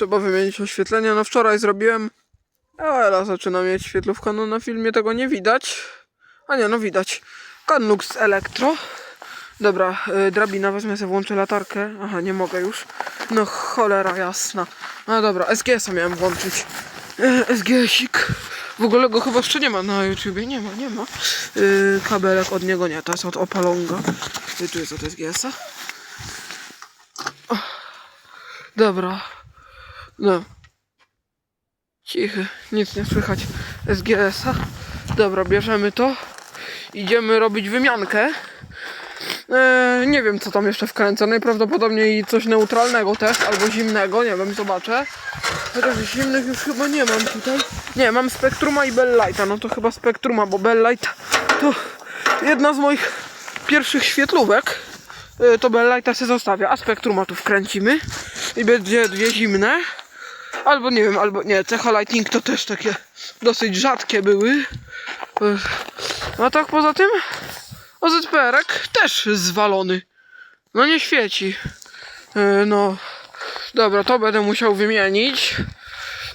Trzeba wymienić oświetlenie. No wczoraj zrobiłem. Ela zaczyna mieć świetlówkę. No na filmie tego nie widać. A nie, no widać. Canlux Elektro. Dobra, y, drabina, wezmę sobie, włączę latarkę. Aha, nie mogę już. No cholera jasna. No dobra, SGS-a miałem włączyć. Y, SGS-ik. W ogóle go chyba jeszcze nie ma na YouTubie. Nie ma, nie ma. Y, kabelek od niego nie, to jest od Opalonga. Y, tu jest od SGS-a. Dobra. No. Cichy, nic nie słychać. SGS-a. Dobra, bierzemy to. Idziemy robić wymiankę. Eee, nie wiem co tam jeszcze wkręcę. Najprawdopodobniej i coś neutralnego też, albo zimnego, nie wiem, zobaczę. Chociaż zimnych już chyba nie mam tutaj. Nie, mam Spectruma i Belllighta. No to chyba Spectruma, bo Bellight to jedna z moich pierwszych świetlówek. Eee, to Belllighta się zostawia, a Spectruma tu wkręcimy. I będzie dwie zimne. Albo nie wiem, albo nie, Cecha Lightning to też takie dosyć rzadkie były. A tak poza tym OZPR-ek też zwalony. No nie świeci. Yy, no. Dobra, to będę musiał wymienić.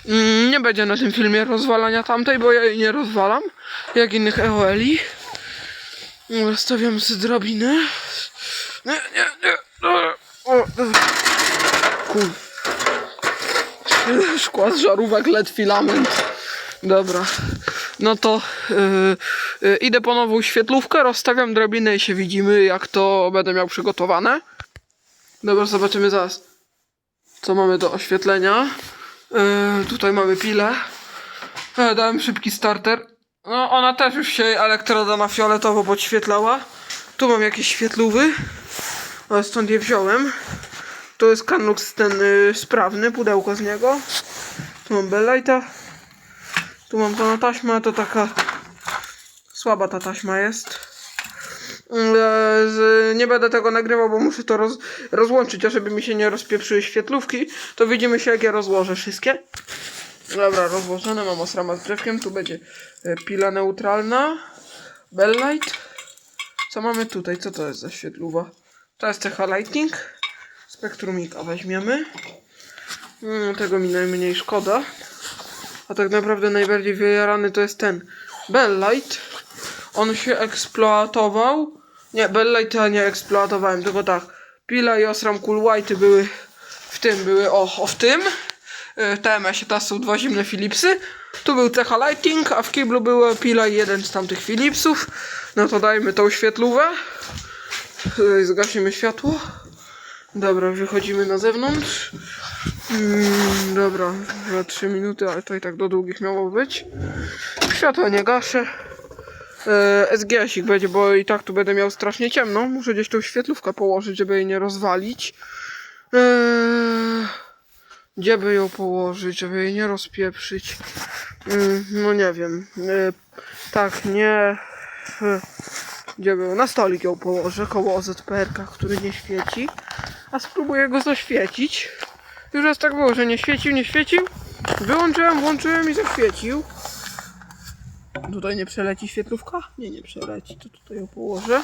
Mm, Nie będzie na tym filmie rozwalania tamtej, bo ja jej nie rozwalam. Jak innych EOL-i. Stawiam z drabiny. Nie, nie, nie. O, dobra. Kur... Szkła z żarówek LED filament. Dobra. No to yy, yy, idę po nową świetlówkę, rozstawiam drabinę i się widzimy, jak to będę miał przygotowane. Dobra, zobaczymy zaraz, co mamy do oświetlenia. Yy, tutaj mamy pilę. E, dałem szybki starter. No, ona też już się elektroda na fioletowo podświetlała. Tu mam jakieś świetlówy. O, stąd je wziąłem. To jest Canlux ten yy, sprawny, pudełko z niego. Tu mam Belllighta. Tu mam to taśmę, to taka słaba ta taśma jest. Z, nie będę tego nagrywał, bo muszę to roz, rozłączyć, a żeby mi się nie rozpieprzyły świetlówki, to widzimy się jak ja rozłożę wszystkie. Dobra, rozłożone, mam osrama z drzewkiem, tu będzie e, pila neutralna, Belllight. Co mamy tutaj? Co to jest za świetluwa? To jest cecha Lightning. Spektrumika weźmiemy. Mm, tego mi najmniej szkoda. A tak naprawdę najbardziej wyjarany to jest ten Belllight. On się eksploatował. Nie, Belllight ja nie eksploatowałem, tylko tak. Pila i Osram Cool White były w tym, były o, o w tym. Y, TMS-ie są dwa zimne Philipsy. Tu był Cecha Lighting, a w kiblu była pila i jeden z tamtych Philipsów. No to dajmy tą świetlówę. Y, Zgasimy światło. Dobra, wychodzimy na zewnątrz. Mm, dobra, za 3 minuty, ale to i tak do długich miało być. Światła nie gaszę. E, SGS-ik będzie, bo i tak tu będę miał strasznie ciemno. Muszę gdzieś tą świetlówkę położyć, żeby jej nie rozwalić. E, gdzie by ją położyć, żeby jej nie rozpieprzyć? Mm, no nie wiem. E, tak, nie. E, gdzie by? Na stolik ją położę, koło OZPR-ka, który nie świeci. A spróbuję go zaświecić. Już raz tak było, że nie świecił, nie świecił. Wyłączyłem, włączyłem i zaświecił. Tutaj nie przeleci świetlówka? Nie, nie przeleci. To tutaj ją położę.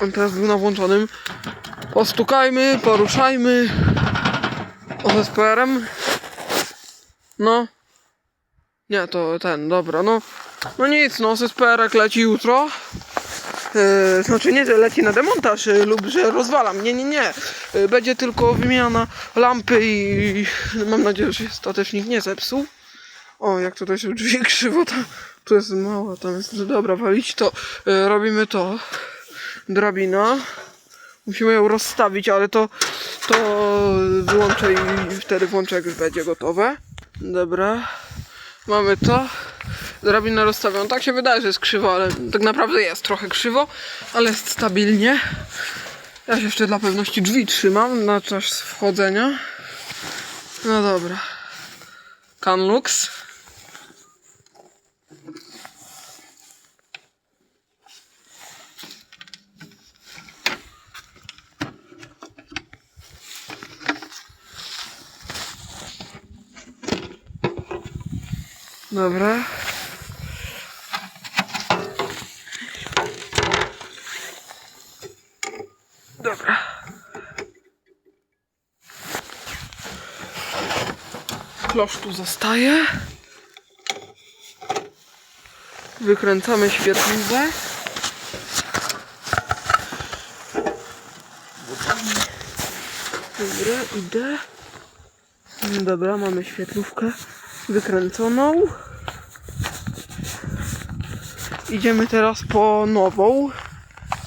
On teraz był na włączonym. Postukajmy, poruszajmy. OSPR-em. No. Nie, to ten, dobra, no. No nic, no, OSPR leci jutro. Yy, znaczy nie, że leci na demontaż yy, lub że rozwalam. Nie, nie, nie. Yy, będzie tylko wymiana lampy i mam nadzieję, że się statecznik nie zepsuł. O, jak tutaj są drzwi krzywo, to tu jest mała, tam jest, dobra, walić to. Robimy to. Drabina. Musimy ją rozstawić, ale to, to wyłączę i wtedy włączę, jak już będzie gotowe. Dobra. Mamy to. Drabinę rozstawiam. Tak się wydaje, że jest krzywo, ale tak naprawdę jest trochę krzywo, ale jest stabilnie. Ja się jeszcze dla pewności drzwi trzymam na czas wchodzenia. No dobra. Canlux. Dobra. Dobra. Klosz tu zostaje. Wykręcamy świetlówę. Dobra, idę. Dobra, mamy świetlówkę wykręconą. Idziemy teraz po nową.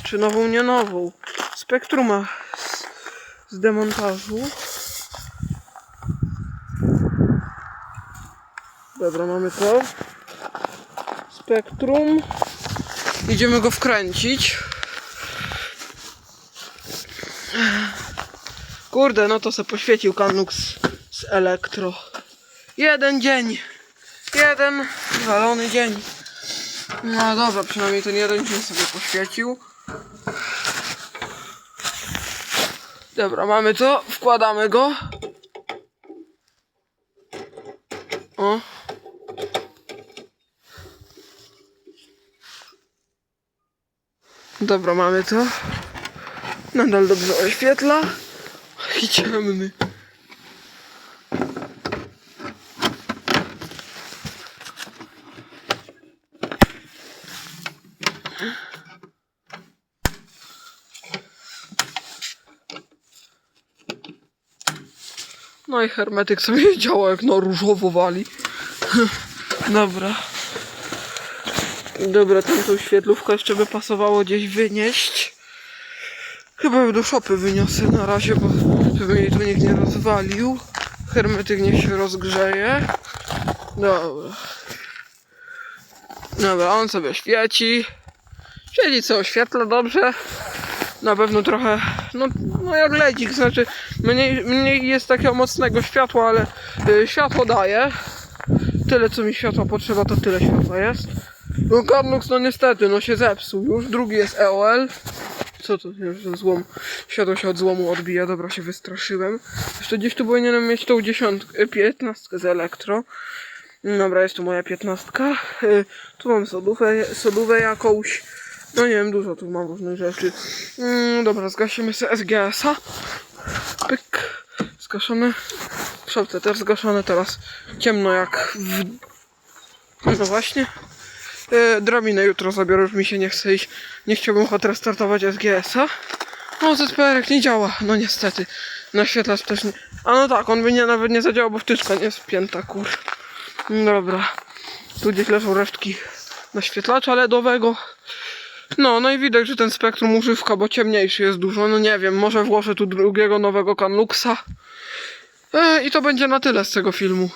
Czy nową, nie nową. Spektruma z, z demontażu. Dobra, mamy to. Spektrum. Idziemy go wkręcić. Kurde, no to se poświecił Kanux z elektro. Jeden dzień. Jeden walony dzień. No dobra, przynajmniej ten jeden dzień sobie poświecił. Dobra, mamy to. Wkładamy go. O. Dobra, mamy to. Nadal dobrze oświetla. I ciemny. No i hermetyk sobie działa jak na różowo wali. Dobra. Dobra, tamtą świetlówkę jeszcze by pasowało gdzieś wynieść. Chyba do szopy wyniosę na razie, bo żeby jej tu nikt nie rozwalił. Hermetyk niech się rozgrzeje. Dobra. Dobra, on sobie świeci. Świeci co, oświetla dobrze. Na pewno trochę, no, no jak ledzik, znaczy mniej, mniej jest takiego mocnego światła, ale y, światło daje. Tyle co mi światła potrzeba, to tyle światła jest. No Carnux no niestety, no się zepsuł już. Drugi jest EOL. Co to jest za złom? Światło się od złomu odbija, dobra się wystraszyłem. Jeszcze gdzieś tu powinienem mieć tą dziesiątkę, piętnastkę z elektro. Dobra, jest tu moja piętnastka. Y, Tu mam sodówę, sodówę jakąś. No nie wiem, dużo tu mam różnych rzeczy. Mm, dobra, zgasimy sobie SGS-a. Pyk. Zgaszone. Szopce też zgaszone, teraz ciemno jak w... No właśnie. E, drabinę jutro zabiorę, już mi się nie chce iść. Nie chciałbym hot restartować SGS-a. No, ZPR nie działa, no niestety. Naświetlacz też nie... A no tak, on by nie, nawet nie zadziałał, bo wtyczka nie jest wpięta, kur... Dobra. Tu gdzieś leżą resztki naświetlacza LEDowego. No, no i widać, że ten spektrum używka, bo ciemniejszy jest dużo. No nie wiem, może włożę tu drugiego nowego Canluxa. E, I to będzie na tyle z tego filmu.